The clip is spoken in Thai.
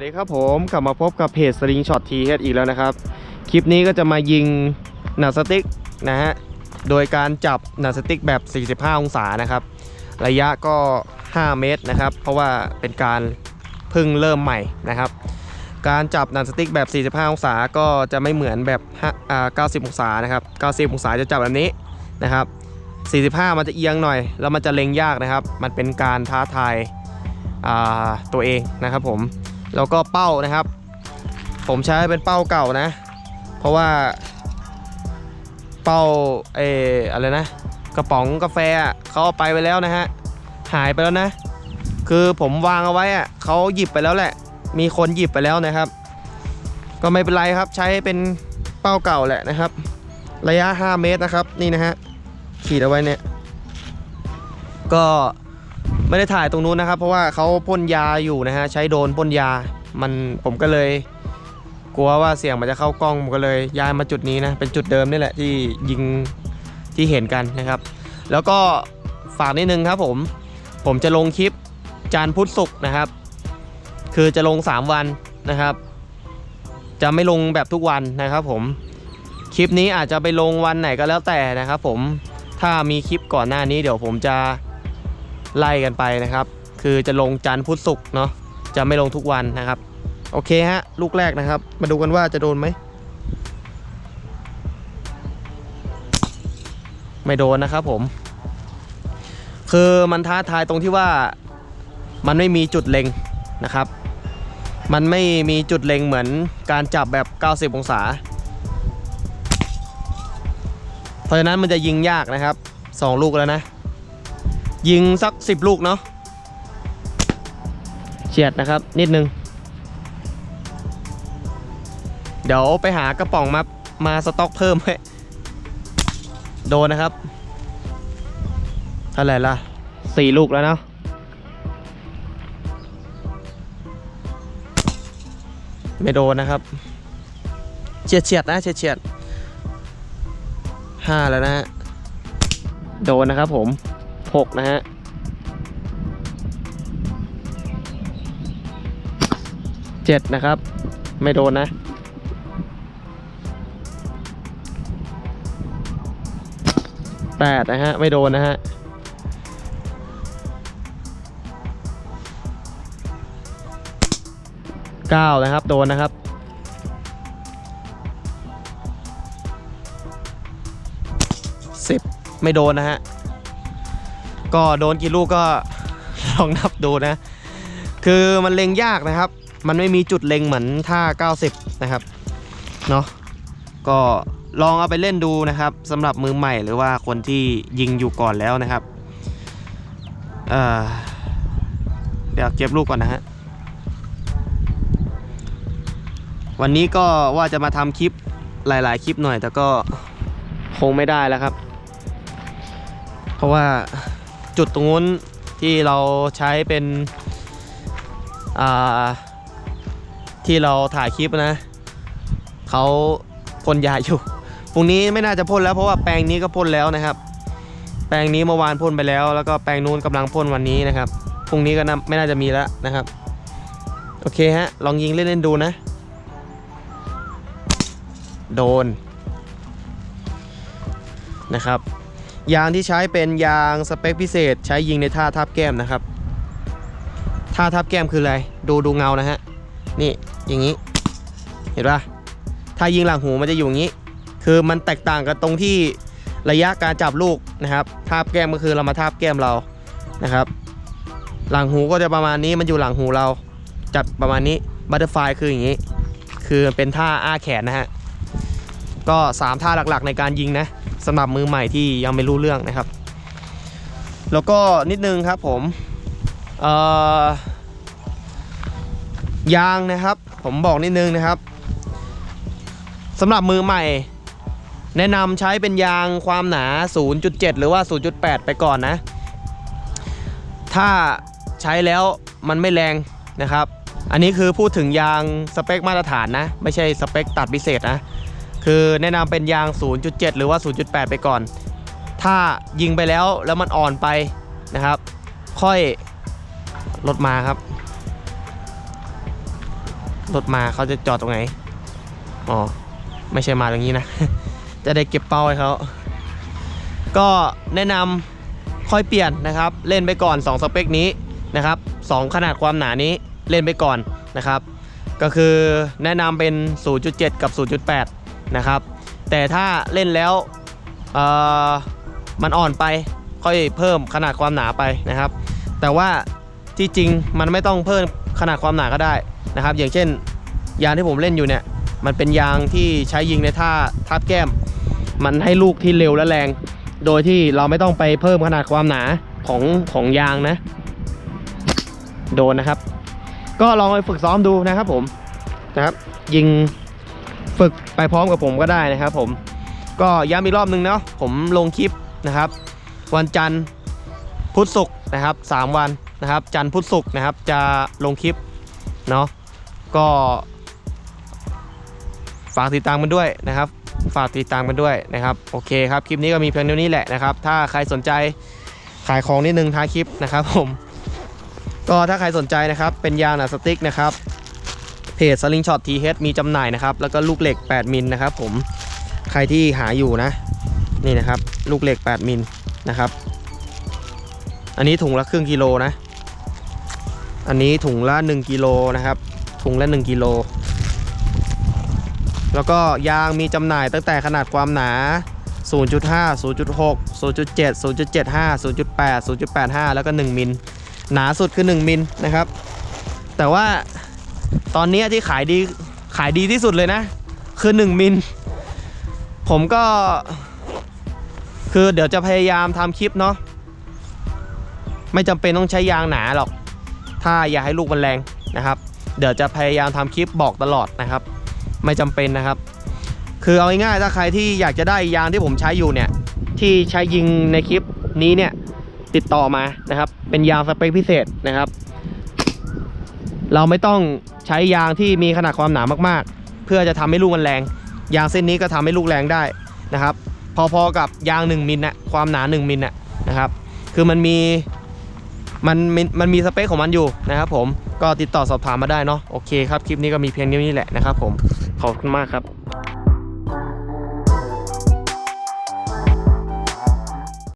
วัสดีครับผมกลับมาพบกับเพจสลิงช็อตทีเฮดอีกแล้วนะครับ คลิปนี้ก็จะมายิงหนังสติ๊กนะฮะโดยการจับหนังสติ๊กแบบ 45 องศานะครับ ระยะก็ 5 เมตรนะครับ เพราะว่าเป็นการเพึ่งเริ่มใหม่นะครับ การจับหนังสติ๊กแบบ 45 องศาก็จะไม่เหมือนแบบ5อ่า90 องศานะครับ 90 องศาจะจับแบบนี้นะครับ 45 มันจะเอียงหน่อย แล้วมันจะเล็งยากนะครับ มันเป็นการท้าทายาตัวเองนะครับผม แล้วก็เป้านะครับ ผมใช้เป็นเป้าเก่านะ เพราะว่า เป้าเอออะไรนะ กระป๋องกาแฟอะเขาเอาไปไปแล้วนะฮะหายไปแล้วนะ คือผมวางเอาไว้อะเขาหยิบไปแล้วแหละ มีคนหยิบไปแล้วนะครับ ก็ไม่เป็นไรครับใช้เป็นเป้าเก่าแหละนะครับ ระยะ 5 เมตรนะครับนี่นะฮะขีดเอาไว้เนี่ยก็ ไม่ได้ถ่ายตรงนู้นนะครับ เพราะว่าเขาพ่นยาอยู่นะฮะใช้โดนพ่นยา มันผมก็เลย กลัวว่าเสียงมันจะเข้ากล้องผมก็เลยย้ายมาจุดนี้นะเป็นจุดเดิมนี่แหละที่ยิงที่เห็นกันนะครับ แล้วก็ฝากนิดนึงครับผมผมจะลงคลิปจันพุทธศุกร์นะครับ คือจะลง 3 วันนะครับ จะไม่ลงแบบทุกวันนะครับ ผมคลิปนี้อาจจะไปลงวันไหนก็แล้วแต่นะครับ ผมถ้ามีคลิปก่อนหน้านี้เดี๋ยวผมจะ ไล่กันไปนะครับ คือจะลงจันทร์พุธศุกร์เนาะจะไม่ลงทุกวันนะครับ โอเคฮะ ลูกแรกนะครับ มาดูกันว่าจะโดนไหม ไม่โดนนะครับผม คือมันท้าทายตรงที่ว่ามันไม่มีจุดเล็งนะครับ มันไม่มีจุดเล็งเหมือนการจับแบบ 90 องศา เพราะฉะนั้นมันจะยิงยากนะครับ 2 ลูกแล้วนะ ยิงสัก10ลูกเนาะเฉียดนะครับนิดนึง เดี๋ยวไปหากระป๋องมามาสต็อกเพิ่มไว้โดนนะครับเท่าไหร่ล่ะสี่ลูกแล้วเนาะไม่โดนนะครับเฉียดเฉียดๆนะเฉียดเฉียดๆห้าแล้วนะฮะโดนนะครับผม หกนะฮะเจ็ดนะครับ ไม่โดนนะ แปดนะฮะ ไม่โดนนะฮะเก้านะครับ โดนนะครับสิบไม่โดนนะฮะ ก็โดนกี่ลูกก็ลองนับดูนะ คือมันเล็งยากนะครับ มันไม่มีจุดเล็งเหมือนท่า 90 นะครับ เนาะก็ลองเอาไปเล่นดูนะครับสำหรับมือใหม่หรือว่าคนที่ยิงอยู่ก่อนแล้วนะครับเเดี๋ยวเก็บลูกก่อนนะฮะ วันนี้ก็ว่าจะมาทำคลิปหลาย ๆ คลิปหน่อย แต่ก็คงไม่ได้แล้วครับ เพราะว่า จุดตรงนู้นที่เราใช้เป็นที่เราถ่ายคลิปนะเขาพ่นยาอยู่พรุ่งนี้ไม่น่าจะพ่นแล้วเพราะว่าแปลงนี้ก็พ่นแล้วนะครับ แปลงนี้เมื่อวานพ่นไปแล้ว แล้วก็แปลงนู้นกำลังพ่นวันนี้นะครับพรุ่งนี้ก็ไม่น่าจะมีแล้วนะครับ โอเคฮะลองยิงเล่นๆดูนะ โดนนะครับ ยางที่ใช้เป็นยางสเปคพิเศษ ใช้ยิงในท่าทับแก้มนะครับท่าทับแก้มคืออะไร ดูดูเงานะฮะ นี่อย่างนี้ เห็นปะถ้ายิงหลังหูมันจะอยู่อย่างนี้ คือมันแตกต่างกันตรงที่ระยะการจับลูกนะครับทาบแก้มก็คือเรามาทาบแก้มเรานะครับ หลังหูก็จะประมาณนี้มันอยู่หลังหูเรา จับประมาณนี้บัตเตอร์ไฟคืออย่างนี้ คือเป็นท่าอ้าแขนนะฮะ ก็ 3 ท่าหลักๆ ในการยิงนะสำหรับมือใหม่ที่ยังไม่รู้เรื่องนะครับ แล้วก็นิดนึงครับผมยางนะครับ ผมบอกนิดนึงนะครับสำหรับมือใหม่ แนะนำใช้เป็นยางความหนา 0.7 หรือว่า 0.8 ไปก่อนนะ ถ้าใช้แล้วมันไม่แรงนะครับ อันนี้คือพูดถึงยางสเปคมาตรฐานนะ ไม่ใช่สเปคตัดพิเศษนะ คือแนะนำเป็นยาง 0.7 หรือว่า 0.8 ไปก่อน ถ้ายิงไปแล้วแล้วมันอ่อนไปนะครับ ค่อยลดมาครับรถมาเขาจะจอดตรงไหน อ๋อ ไม่ใช่มาตรงนี้นะ จะได้เก็บเป้าให้เขา ก็แนะนำค่อยเปลี่ยนนะครับ เล่นไปก่อน 2 สเปคนี้นะครับ 2 ขนาดความหนานี้เล่นไปก่อนนะครับ ก็คือแนะนำเป็น 0.7 กับ 0.8 นะครับ แต่ถ้าเล่นแล้วมันอ่อนไปค่อยเพิ่มขนาดความหนาไปนะครับ แต่ว่าที่จริงมันไม่ต้องเพิ่มขนาดความหนาก็ได้นะครับ อย่างเช่น ยางที่ผมเล่นอยู่เนี่ยมันเป็นยางที่ใช้ยิงในท่าทับแก้ม มันให้ลูกที่เร็วและแรง โดยที่เราไม่ต้องไปเพิ่มขนาดความหนาของของยางนะ โดนนะครับ ก็ลองไปฝึกซ้อมดูนะครับผมนะครับ ยิง ฝึกไปพร้อมกับผมก็ได้นะครับผมก็ย้ำอีกรอบนึงเนาะผมลงคลิปนะครับ วันจันทร์พุธศุกร์นะครับสามวันนะครับ จันทร์พุธศุกร์นะครับ จะลงคลิปเนาะก็ฝากติดตามกันด้วยนะครับ ฝากติดตามกันด้วยนะครับ โอเคครับคลิปนี้ก็มีเพียงเท่านี้แหละนะครับ ถ้าใครสนใจขายของนิดนึงท้ายคลิปนะครับผม ก็ถ้าใครสนใจนะครับเป็นยางหนังสติ๊กนะครับ จสลิงช็อตทีเมีจำหน่ายนะครับ แล้วก็ลูกเหล็ก 8 มิลนะครับผมใครที่หาอยู่นะ นี่นะครับ ลูกเหล็ก 8 มิลนะครับ อันนี้ถุงละครึ่งกิโลนะ อันนี้ถุงละ 1กิโลนะครับ ถุงละ 1กิโลแล้วก็ยางมีจำหน่ายตั้งแต่ขนาดความหนา 0.5 0.6 0.7 0.75 0.8 0.85 แล้วก็ 1 มิล หนาสุดคือ 1 มิลนะครับ แต่ว่า ตอนนี้ที่ขายดีขายดีที่สุดเลยนะ คือ 1 มิล ผมก็ คือเดี๋ยวจะพยายามทำคลิปเนาะไม่จำเป็นต้องใช้ยางหนาหรอก ถ้าอยากให้ลูกมันแรงนะครับ เดี๋ยวจะพยายามทำคลิปบอกตลอดนะครับ ไม่จำเป็นนะครับ คือเอาง่ายๆถ้าใครที่อยากจะได้ยางที่ผมใช้อยู่เนี่ย ที่ใช้ยิงในคลิปนี้เนี่ยติดต่อมานะครับ เป็นยางสเปคพิเศษนะครับ เราไม่ต้องใช้ยางที่มีขนาดความหนามากๆ เพื่อจะทำให้ลูกมันแรง ยางเส้นนี้ก็ทำให้ลูกแรงได้นะครับ พอๆกับยาง 1มิลนะความหนา 1มิลนะนะครับ คือมันมีมันมันมันมีสเปคของมันอยู่นะครับ ผมก็ติดต่อสอบถามมาได้เนาะโอเคครับคลิปนี้ก็มีเพียงเท่านี้แหละนะครับ ผมขอบคุณมากครับ